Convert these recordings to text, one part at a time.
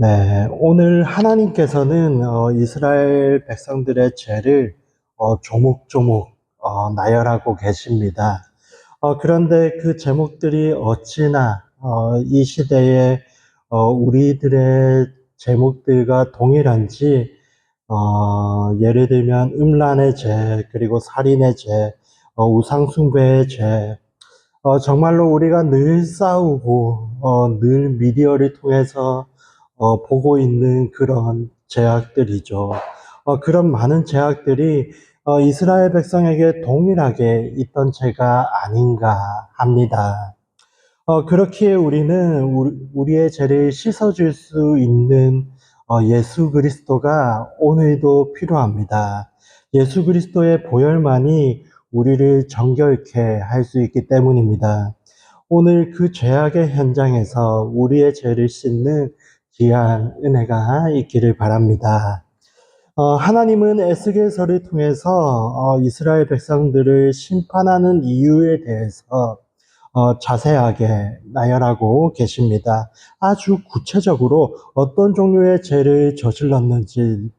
네, 오늘 하나님께서는 어, 이스라엘 백성들의 죄를 어, 조목조목 어, 나열하고 계십니다. 어, 그런데 그 제목들이 어찌나 어, 이 시대에 어, 우리들의 제목들과 동일한지 어, 예를 들면 음란의 죄, 그리고 살인의 죄, 어, 우상숭배의 죄, 어, 정말로 우리가 늘 싸우고, 어, 늘 미디어를 통해서, 어, 보고 있는 그런 제약들이죠. 어, 그런 많은 제약들이, 어, 이스라엘 백성에게 동일하게 있던 죄가 아닌가 합니다. 어, 그렇기에 우리는 우리, 우리 의 죄를 씻어줄 수 있는 어, 예수 그리스도가 오늘도 필요합니다. 예수 그리스도의 보혈만이 우리를 정결케 할 수 있기 때문입니다. 오늘 그 죄악의 현장에서 우리의 죄를 씻는 귀한 은혜가 있기를 바랍니다. 어, 하나님은 에스겔서를 통해서 어, 이스라엘 백성들을 심판하는 이유에 대해서 어, 자세하게 나열하고 계십니다. 아주 구체적으로 어떤 종류의 죄를 저질렀는지,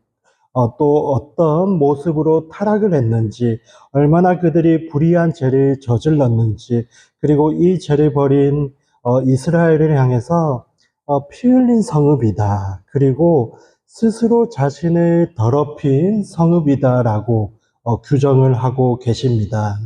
어, 또 어떤 모습으로 타락을 했는지, 얼마나 그들이 불의한 죄를 저질렀는지, 그리고 이 죄를 벌인 어, 이스라엘을 향해서 어, 피 흘린 성읍이다. 그리고 스스로 자신을 더럽힌 성읍이다라고 어, 규정을 하고 계십니다.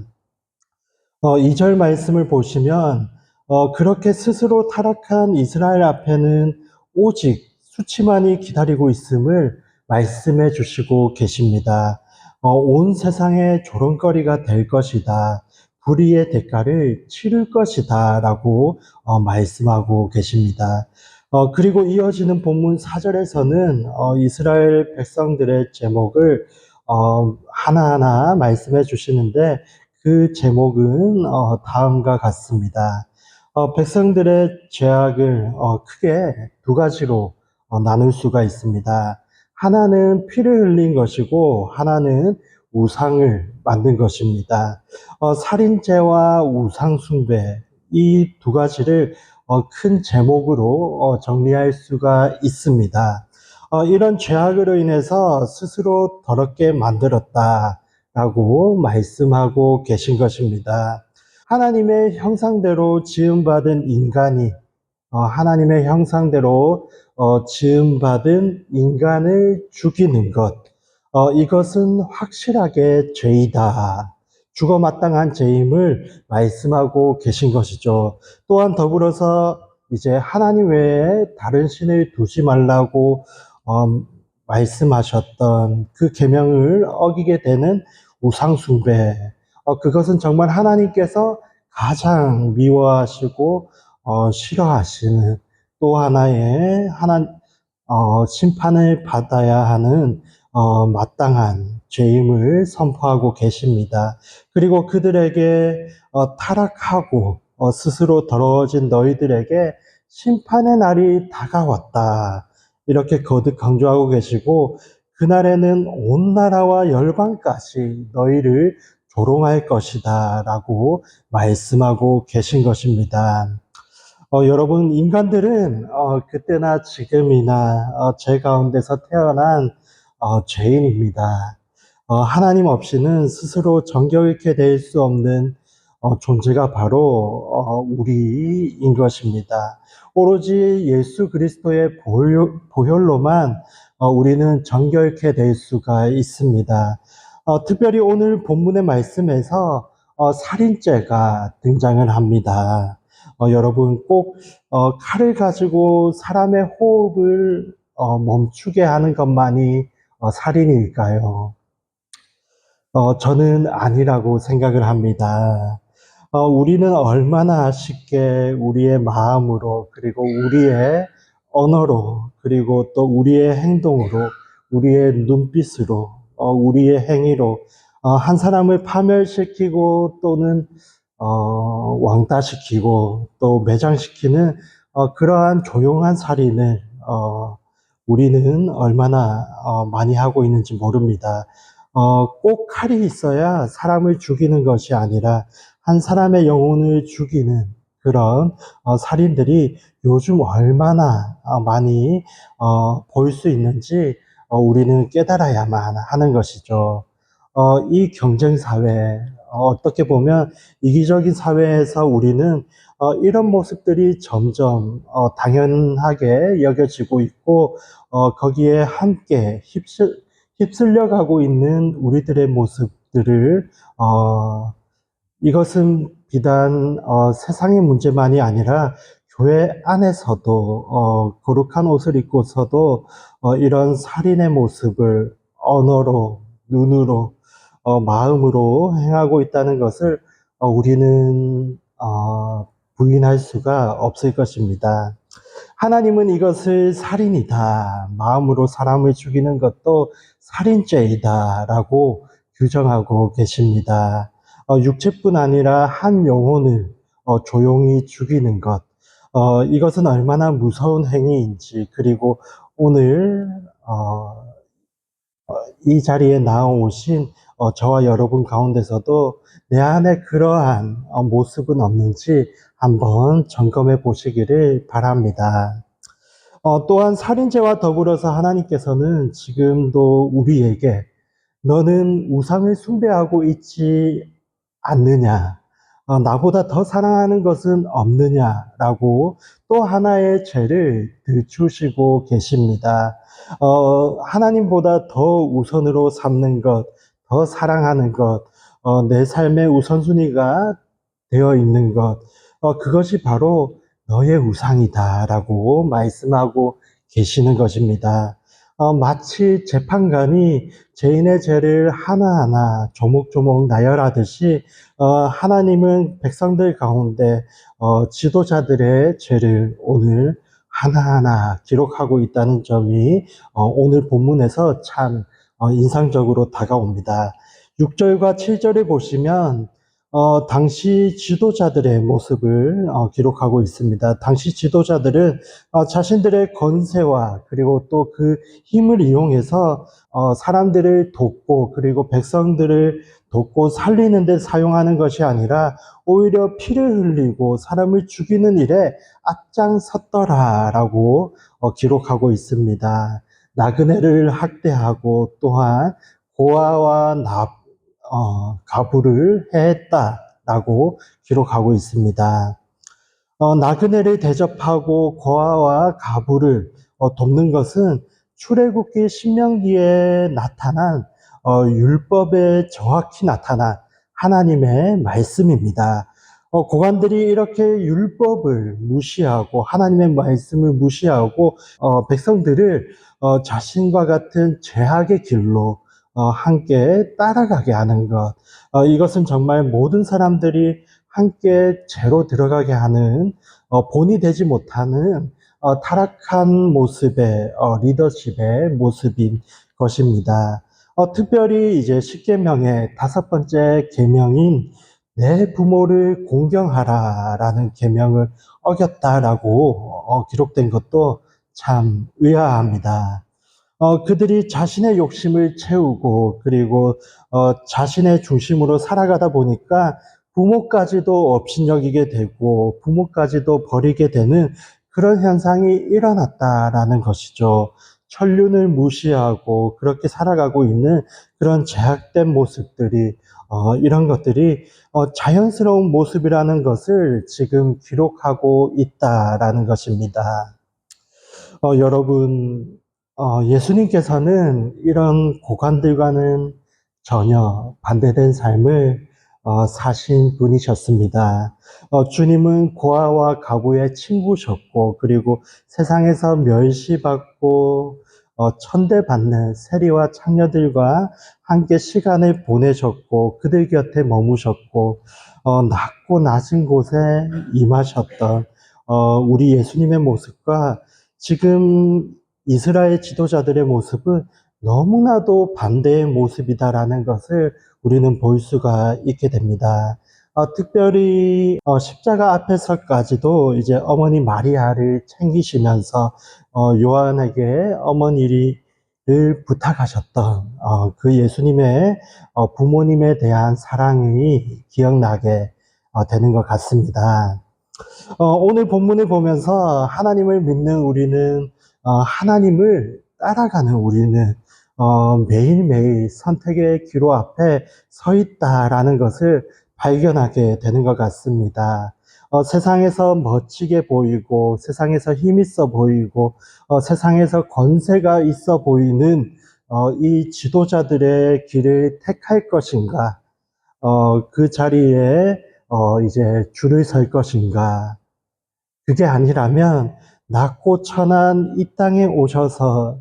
어, 2절 말씀을 보시면 어, 그렇게 스스로 타락한 이스라엘 앞에는 오직 수치만이 기다리고 있음을 말씀해 주시고 계십니다. 어, 온 세상의 조롱거리가 될 것이다. 불의의 대가를 치를 것이다. 라고 어, 말씀하고 계십니다. 어, 그리고 이어지는 본문 4절에서는 어, 이스라엘 백성들의 제목을 어, 하나하나 말씀해 주시는데 그 제목은 어, 다음과 같습니다. 어, 백성들의 죄악을 어, 크게 두 가지로 어, 나눌 수가 있습니다. 하나는 피를 흘린 것이고 하나는 우상을 만든 것입니다. 어, 살인죄와 우상숭배 이 두 가지를 어, 큰 제목으로 어, 정리할 수가 있습니다. 어, 이런 죄악으로 인해서 스스로 더럽게 만들었다. 라고 말씀하고 계신 것입니다. 하나님의 형상대로 지음받은 인간이 어, 하나님의 형상대로 어, 지음받은 인간을 죽이는 것, 어, 이것은 확실하게 죄이다. 죽어 마땅한 죄임을 말씀하고 계신 것이죠. 또한 더불어서 이제 하나님 외에 다른 신을 두지 말라고 어, 말씀하셨던 그 계명을 어기게 되는 우상 숭배. 어, 그것은 정말 하나님께서 가장 미워하시고 어, 싫어하시는 또 하나의 하나 어, 심판을 받아야 하는 어, 마땅한 죄임을 선포하고 계십니다. 그리고 그들에게 어, 타락하고 어, 스스로 더러워진 너희들에게 심판의 날이 다가왔다. 이렇게 거듭 강조하고 계시고 그날에는 온 나라와 열방까지 너희를 조롱할 것이다 라고 말씀하고 계신 것입니다. 어, 여러분, 인간들은 어, 그때나 지금이나 어, 죄 가운데서 태어난 어, 죄인입니다. 어, 하나님 없이는 스스로 정결케 될 수 없는 어, 존재가 바로 어, 우리인 것입니다. 오로지 예수 그리스도의 보혈, 보혈로만 어, 우리는 정결케 될 수가 있습니다. 어, 특별히 오늘 본문의 말씀에서 어, 살인죄가 등장을 합니다. 어, 여러분 꼭 어, 칼을 가지고 사람의 호흡을 어, 멈추게 하는 것만이 어, 살인일까요? 어, 저는 아니라고 생각을 합니다. 어, 우리는 얼마나 쉽게 우리의 마음으로, 그리고 우리의 언어로, 그리고 또 우리의 행동으로, 우리의 눈빛으로, 어, 우리의 행위로, 어, 한 사람을 파멸시키고 또는, 어, 왕따시키고 또 매장시키는, 어, 그러한 조용한 살인을, 어, 우리는 얼마나, 어, 많이 하고 있는지 모릅니다. 어, 꼭 칼이 있어야 사람을 죽이는 것이 아니라 한 사람의 영혼을 죽이는 그런 어, 살인들이 요즘 얼마나 어, 많이 어, 보일 수 있는지 어, 우리는 깨달아야만 하는 것이죠. 어, 이 경쟁 사회, 어, 어떻게 보면 이기적인 사회에서 우리는 어, 이런 모습들이 점점 어, 당연하게 여겨지고 있고 어, 거기에 함께 휩쓸, 휩쓸려 가고 있는 우리들의 모습들을 어, 이것은 비단 어, 세상의 문제만이 아니라 교회 안에서도 어, 거룩한 옷을 입고서도 어, 이런 살인의 모습을 언어로, 눈으로, 어, 마음으로 행하고 있다는 것을 어, 우리는 어, 부인할 수가 없을 것입니다. 하나님은 이것을 살인이다. 마음으로 사람을 죽이는 것도 살인죄이다 라고 규정하고 계십니다. 어, 육체뿐 아니라 한 영혼을 어, 조용히 죽이는 것. 어, 이것은 얼마나 무서운 행위인지, 그리고 오늘, 어, 어, 이 자리에 나오신 어, 저와 여러분 가운데서도 내 안에 그러한 어, 모습은 없는지 한번 점검해 보시기를 바랍니다. 어, 또한 살인죄와 더불어서 하나님께서는 지금도 우리에게 너는 우상을 숭배하고 있지 않느냐? 어, 나보다 더 사랑하는 것은 없느냐라고 또 하나의 죄를 들추시고 계십니다. 어, 하나님보다 더 우선으로 삼는 것, 더 사랑하는 것, 어, 내 삶의 우선순위가 되어 있는 것, 어, 그것이 바로 너의 우상이다라고 말씀하고 계시는 것입니다. 어, 마치 재판관이 죄인의 죄를 하나하나 조목조목 나열하듯이 어, 하나님은 백성들 가운데 어, 지도자들의 죄를 오늘 하나하나 기록하고 있다는 점이 어, 오늘 본문에서 참 어, 인상적으로 다가옵니다. 6절과 7절을 보시면 어, 당시 지도자들의 모습을 어, 기록하고 있습니다. 당시 지도자들은 어, 자신들의 건세와 그리고 또 그 힘을 이용해서 어, 사람들을 돕고 그리고 백성들을 돕고 살리는 데 사용하는 것이 아니라 오히려 피를 흘리고 사람을 죽이는 일에 앞장섰더라라고 어, 기록하고 있습니다. 나그네를 학대하고 또한 고아와 납 어, 가부를 해했다라고 기록하고 있습니다. 어, 나그네를 대접하고 고아와 가부를 어, 돕는 것은 출애굽기 신명기에 나타난 어, 율법에 정확히 나타난 하나님의 말씀입니다. 어, 고관들이 이렇게 율법을 무시하고 하나님의 말씀을 무시하고 어, 백성들을 어, 자신과 같은 죄악의 길로 어, 함께 따라가게 하는 것. 어, 이것은 정말 모든 사람들이 함께 죄로 들어가게 하는 어, 본이 되지 못하는 어, 타락한 모습의 어, 리더십의 모습인 것입니다. 어, 특별히 이제 십계명의 다섯 번째 계명인 내 부모를 공경하라라는 계명을 어겼다라고 어, 기록된 것도 참 의아합니다. 어, 그들이 자신의 욕심을 채우고 그리고 어, 자신의 중심으로 살아가다 보니까 부모까지도 업신여기게 되고 부모까지도 버리게 되는 그런 현상이 일어났다라는 것이죠. 천륜을 무시하고 그렇게 살아가고 있는 그런 제약된 모습들이 어, 이런 것들이 어, 자연스러운 모습이라는 것을 지금 기록하고 있다라는 것입니다. 어, 여러분 어, 예수님께서는 이런 고관들과는 전혀 반대된 삶을 어, 사신 분이셨습니다. 어, 주님은 고아와 가부의 친구셨고, 그리고 세상에서 멸시받고, 어, 천대받는 세리와 창녀들과 함께 시간을 보내셨고, 그들 곁에 머무셨고, 어, 낮고 낮은 곳에 임하셨던, 어, 우리 예수님의 모습과 지금 이스라엘 지도자들의 모습은 너무나도 반대의 모습이다라는 것을 우리는 볼 수가 있게 됩니다. 어, 특별히 어, 십자가 앞에서까지도 이제 어머니 마리아를 챙기시면서 어, 요한에게 어머니를 부탁하셨던 어, 그 예수님의 어, 부모님에 대한 사랑이 기억나게 어, 되는 것 같습니다. 어, 오늘 본문을 보면서 하나님을 믿는 우리는 어, 하나님을 따라가는 우리는 어, 매일매일 선택의 기로 앞에 서 있다라는 것을 발견하게 되는 것 같습니다. 어, 세상에서 멋지게 보이고 세상에서 힘 있어 보이고 어, 세상에서 권세가 있어 보이는 어, 이 지도자들의 길을 택할 것인가? 어, 그 자리에 어, 이제 줄을 설 것인가? 그게 아니라면 낮고 천한 이 땅에 오셔서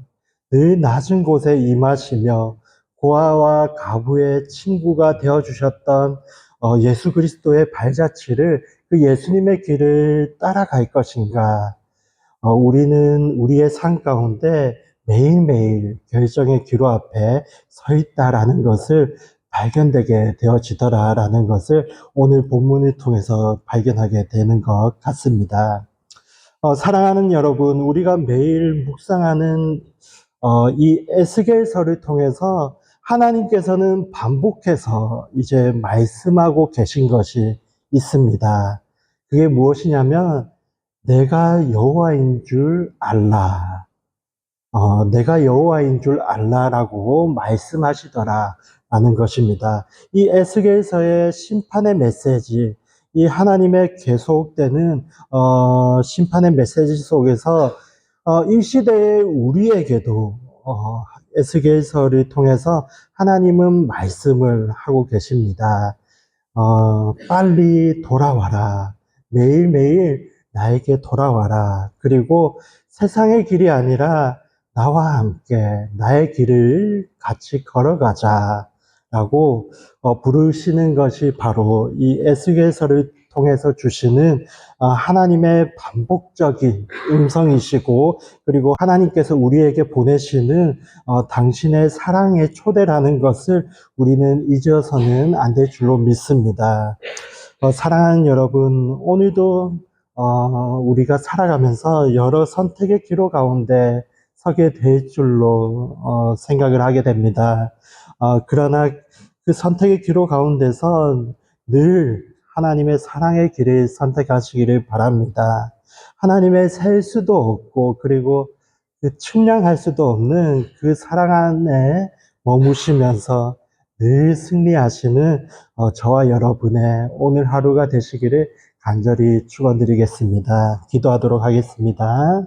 늘 낮은 곳에 임하시며 고아와 가부의 친구가 되어 주셨던 어, 예수 그리스도의 발자취를 그 예수님의 길을 따라갈 것인가? 어, 우리는 우리의 삶 가운데 매일매일 결정의 기로 앞에 서 있다라는 것을 발견되게 되어지더라라는 것을 오늘 본문을 통해서 발견하게 되는 것 같습니다. 어, 사랑하는 여러분, 우리가 매일 묵상하는 어, 이 에스겔서를 통해서 하나님께서는 반복해서 이제 말씀하고 계신 것이 있습니다. 그게 무엇이냐면 내가 여호와인 줄 알라. 어, 내가 여호와인 줄 알라라고 말씀하시더라 라는 것입니다. 이 에스겔서의 심판의 메시지, 이 하나님의 계속되는 어, 심판의 메시지 속에서 어, 이 시대의 우리에게도 어, 에스겔서를 통해서 하나님은 말씀을 하고 계십니다. 어, 빨리 돌아와라. 매일매일 나에게 돌아와라. 그리고 세상의 길이 아니라 나와 함께 나의 길을 같이 걸어가자. 라고 어, 부르시는 것이 바로 이 에스겔서를 통해서 주시는 어, 하나님의 반복적인 음성이시고 그리고 하나님께서 우리에게 보내시는 어, 당신의 사랑의 초대라는 것을 우리는 잊어서는 안 될 줄로 믿습니다. 어, 사랑하는 여러분, 오늘도 어, 우리가 살아가면서 여러 선택의 기로 가운데 서게 될 줄로 어, 생각을 하게 됩니다. 어, 그러나 그 선택의 기로 가운데서 늘 하나님의 사랑의 길을 선택하시기를 바랍니다. 하나님의 셀 수도 없고 그리고 그 측량할 수도 없는 그 사랑 안에 머무시면서 늘 승리하시는 어, 저와 여러분의 오늘 하루가 되시기를 간절히 축원드리겠습니다. 기도하도록 하겠습니다.